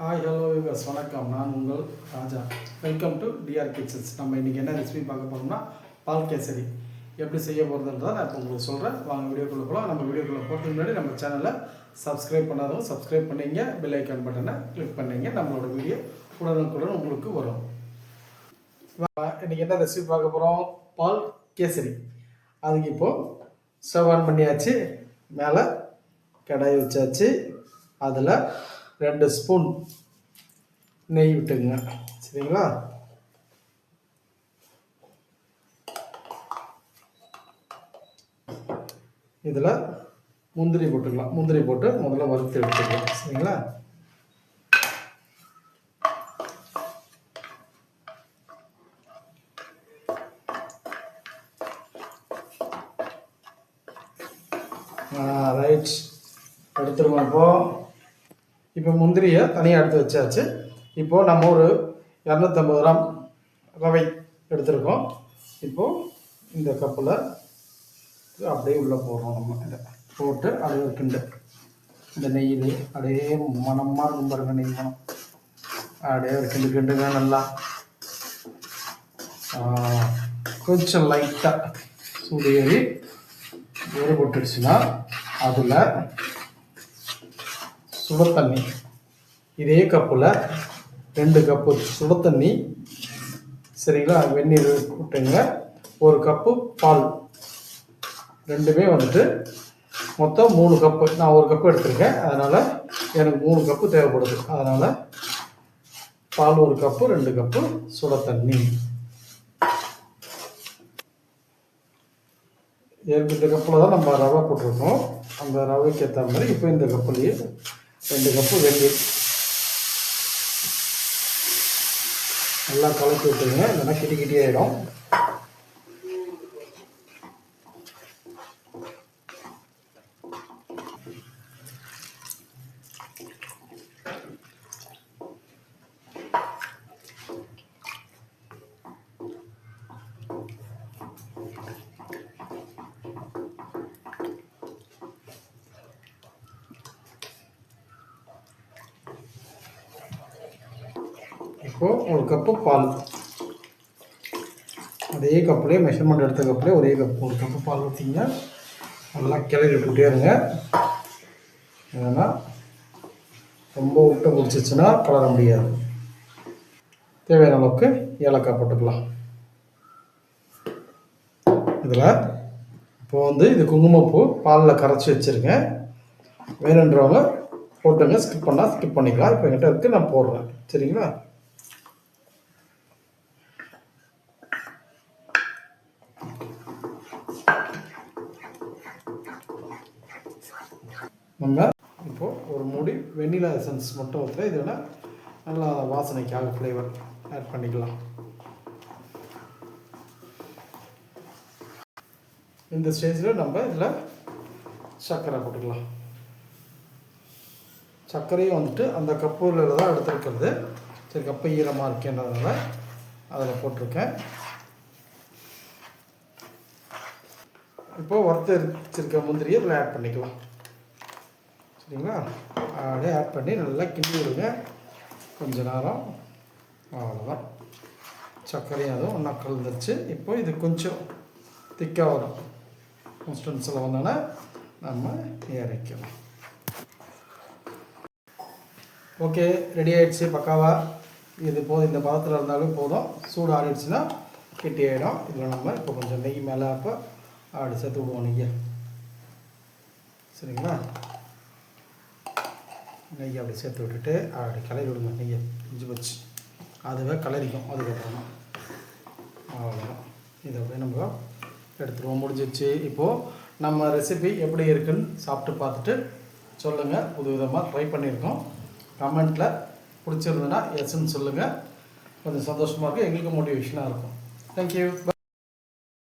Hi hello viewers வணக்கம். நான் உங்கள் Raja. Welcome to TR kitchens நம்ம இன்றைக்கி என்ன ரெசிபி பார்க்க போகிறோம்னா பால் கேசரி. எப்படி செய்ய போகிறதுன்றதை நான் இப்போ உங்களுக்கு சொல்கிறேன் வாங்க வீடியோக்குள்ளே போகலாம் நம்ம வீடியோக்குள்ளே போகிறதுக்கு முன்னாடி நம்ம சேனலை சப்ஸ்கிரைப் பண்ணாதவங்க சப்ஸ்கிரைப் பண்ணிங்க. பெல் ஐக்கான் பட்டனை கிளிக் பண்ணிங்க. நம்மளோட வீடியோ உடனுக்குடன் உங்களுக்கு வரும். வா- என்ன ரெசிபி பார்க்க போகிறோம் பால் கேசரி. அதுக்கு இப்போது ஸ்டவ் ஆன் பண்ணியாச்சு. மேலே கடாய் வச்சாச்சு. அதில் ரெண்டு ஸ்பூன் நெய் விட்டுங்க. சரிங்களா? இதில் முந்திரி போட்டுக்கலாம். முந்திரி போட்டு முதல்ல வறுத்து எடுத்துக்கலாம். சரிங்களா? ரைட். எடுத்துருவோம் இப்போது இப்போ முந்திரியை தனியாக எடுத்து வச்சாச்சு. இப்போது நம்ம ஒரு இரநூத்தம்பது கிராம் ரவை எடுத்திருக்கோம். இப்போது இந்த கப்பில் அப்படியே உள்ளே போடுறோம் நம்ம இதை. போட்டு அப்படியே ஒரு கிண்டு. இந்த நெய்யிலே அப்படியே மனமாக இருக்கும் பாருங்க நெய் மனம் அப்படியே ஒரு கிண்டு கிண்டுங்க நல்லா கொஞ்சம் லைட்டாக சூடு ஏறி வேறுபட்டுடுச்சுன்னா அதில் சுட தண்ணி இதே கப்பில் ரெண்டு கப்பு சுட தண்ணி சரிங்களா? வெந்நீர் விட்டுங்க ஒரு கப்பு பால். ரெண்டுமே வந்துட்டு மொத்தம் மூணு கப்பு. நான் ஒரு கப்பு எடுத்திருக்கேன். அதனால் எனக்கு மூணு கப்பு தேவைப்படுது. அதனால் பால் ஒரு கப்பு ரெண்டு கப்பு சுட தண்ணி ஏற்கனவே இந்த கப்பில் தான் நம்ம ரவை போட்டிருக்கோம். அந்த ரவைக்கு ஏற்ற மாதிரி இப்போ இந்த கப்புலேயே ரெண்டு கப்பு வெந்நீர் நல்லா கலக்கி விட்டுருங்க இல்லைன்னா கிட்டி கிட்டி ஆகிடும் இப்போது ஒரு கப்பு பால். அதே கப்புலேயே மெஷர்மெண்ட் எடுத்த கப்புலேயே ஒரே கப் ஒரு கப்பு பால் ஊற்றிங்க நல்லா கிளறி விட்டுக்கிட்டே இருங்க. ஏன்னா ரொம்ப விட்டு முடிச்சிச்சுன்னா கலர முடியாது. தேவையான அளவுக்கு ஏலக்காய் போட்டுக்கலாம். இதில் இப்போ வந்து இது குங்குமப்பூ பாலில் கரைச்சி வச்சுருங்க. வேணுன்றவங்க போட்டுங்க. ஸ்கிப் பண்ணால் ஸ்கிப் பண்ணிக்கலாம். இப்போ என்கிட்ட இருக்குது நான் போடுறேன். சரிங்களா? நம்ம இப்போது ஒரு முடி வெண்ணிலா எசன்ஸ் மட்டும் ஒருத்தர் இதில் நல்லா வாசனைக்காக ஃப்ளேவர் ஆட் பண்ணிக்கலாம். இந்த ஸ்டேஜில் நம்ம இதில் சர்க்கரை போட்டுக்கலாம். சர்க்கரையும் வந்துட்டு அந்த கப்பூரில் தான் எடுத்துருக்கிறது. சரி கப்பை ஈரமாக இருக்கேன்றதுனால அதில் போட்டிருக்கேன். இப்போது வறுத்து வச்சிருக்க முந்திரியை இதில் ஆட் பண்ணிக்கலாம். சரிங்களா அப்படியே ஆட் பண்ணி நல்லா கிண்டி விடுங்க. கொஞ்ச நேரம். அவ்வளோதான் சர்க்கரையும் அதுவும் ஒன்றா கலந்துருச்சு. இப்போ இது கொஞ்சம் திக்காக வரும். கன்ஸ்டன்ஸில் வந்தோன்னே நம்ம இறக்கலாம் ஓகே ரெடி ஆகிடுச்சு பக்காவா? இது போதும். இந்த பதத்தில் இருந்தாலும் போதும். சூடு ஆடிடுச்சுன்னா கெட்டி ஆகிடும் இதில் நம்ம இப்போ கொஞ்சம் நெய் மேலே அப்போ ஆடி சேர்த்து விடுவோம் நெய்யை. சரிங்களா? நெய்யை அப்படி சேர்த்து விட்டுட்டு அப்படி கிளறி விடுங்க நெய்யை இஞ்சி வச்சு அதுவே கலரிக்கும் அதுக்கப்புறமா. அவ்வளோதான் இதை அப்படியே நம்ம எடுத்துருவோம். முடிஞ்சிச்சு இப்போது நம்ம ரெசிபி எப்படி இருக்குன்னு சாப்பிட்டு பார்த்துட்டு சொல்லுங்கள் புது விதமாக ட்ரை பண்ணியிருக்கோம் கமெண்ட்டில் பிடிச்சிருந்ததுன்னா எஸ்ன்னு சொல்லுங்கள் கொஞ்சம் சந்தோஷமாக இருக்கும். எங்களுக்கு மோட்டிவேஷனாக இருக்கும். தேங்க்யூ